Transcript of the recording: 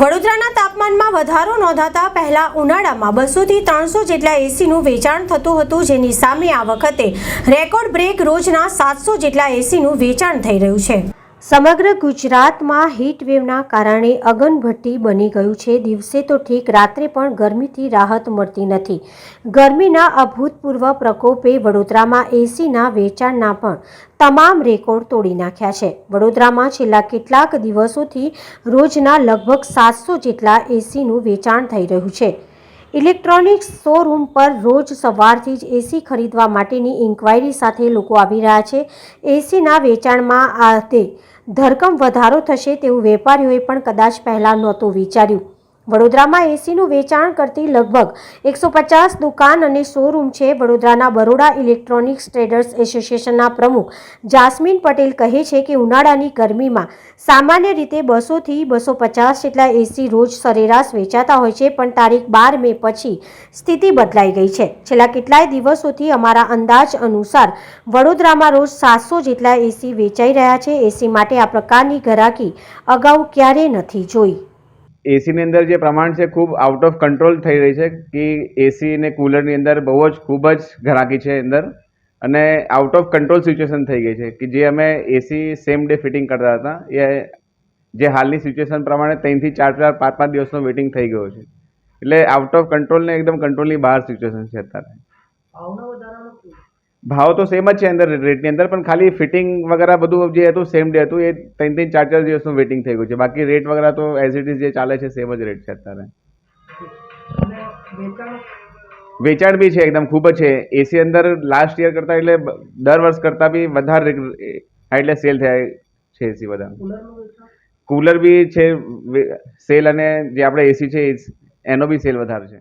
વડોદરાના તાપમાનમાં વધારો નોંધાતા પહેલા ઉનાળામાં બસોથી ત્રણસો જેટલા એસીનું વેચાણ થતું હતું, જેની સામે આ વખતે રેકોર્ડ બ્રેક રોજના સાતસો જેટલા એસીનું વેચાણ થઈ રહ્યું છે. સમગ્ર ગુજરાતમાં વેવના કારણે અગનભટ્ટી બની ગયું છે. દિવસે તો ઠીક રાત્રે પણ ગરમીથી રાહત મળતી નથી. ગરમીના અભૂતપૂર્વ પ્રકોપે વડોદરામાં એસીના વેચાણના પણ તમામ રેકોર્ડ તોડી નાખ્યા છે. વડોદરામાં છેલ્લા કેટલાક દિવસોથી રોજના લગભગ સાતસો જેટલા એસીનું વેચાણ થઈ રહ્યું છે. ઇલેક્ટ્રોનિક્સ શોરૂમ પર રોજ સવારથી જ એસી ખરીદવા માટેની ઇન્ક્વાયરી સાથે લોકો આવી રહ્યા છે. એસીના વેચાણમાં આ તે ધરકમ વધારો થશે તેવું વેપારીઓએ પણ કદાચ પહેલાં નહોતું વિચાર્યું. વડોદરામાં એસીનું વેચાણ કરતી લગભગ એકસો પચાસ દુકાન અને શોરૂમ છે. વડોદરાના બરોડા ઇલેક્ટ્રોનિક્સ ટ્રેડર્સ એસોસિએશનના પ્રમુખ જાસ્મીન પટેલ કહે છે કે ઉનાળાની ગરમીમાં સામાન્ય રીતે બસોથી બસો પચાસ જેટલા એસી રોજ સરેરાશ વેચાતા હોય છે, પણ તારીખ બાર મે પછી સ્થિતિ બદલાઈ ગઈ છે. છેલ્લા કેટલાય દિવસોથી અમારા અંદાજ અનુસાર વડોદરામાં રોજ સાતસો જેટલા એસી વેચાઈ રહ્યા છે. એસી માટે આ પ્રકારની ઘરાકી અગાઉ ક્યારેય નથી જોઈ. એસીની અંદર જે પ્રમાણ છે ખૂબ આઉટ ઓફ કંટ્રોલ થઈ રહી છે કે એસી અને કુલરની અંદર બહુ જ ખૂબ જ ઘરાકી છે અંદર અને આઉટ ઓફ કંટ્રોલ સિચ્યુએશન થઈ ગઈ છે કે જે અમે એસી સેમ ડે ફિટિંગ કરતા હતા. એ જે હાલની સિચ્યુએશન પ્રમાણે ત્રણથી ચાર ચાર પાંચ પાંચ દિવસનો વેટિંગ થઈ ગયો છે. એટલે આઉટ ઓફ કંટ્રોલ ને એકદમ કંટ્રોલની બહાર સિચ્યુએશન છે અત્યારે. ભાવ તો સેમ જ છે અંદર રેટની અંદર, પણ ખાલી ફિટિંગ વગેરે બધું જે હતું સેમ ડે હતું, એ ત્રણ ત્રણ ચાર ચાર દિવસનું વેટિંગ થઈ ગયું છે. બાકી રેટ વગેરે તો એઝ ઇટ ઇઝ જે ચાલે છે સેમ જ રેટ છે અત્યારે. વેચાણ બી છે એકદમ ખૂબ જ છે. એસી અંદર લાસ્ટ યર કરતાં એટલે દર વર્ષ કરતાં બી વધારે એટલે સેલ થયા છે એસી બધા કુલર બી છે સેલ અને જે આપણે એસી છે, એનો બી સેલ વધારે છે.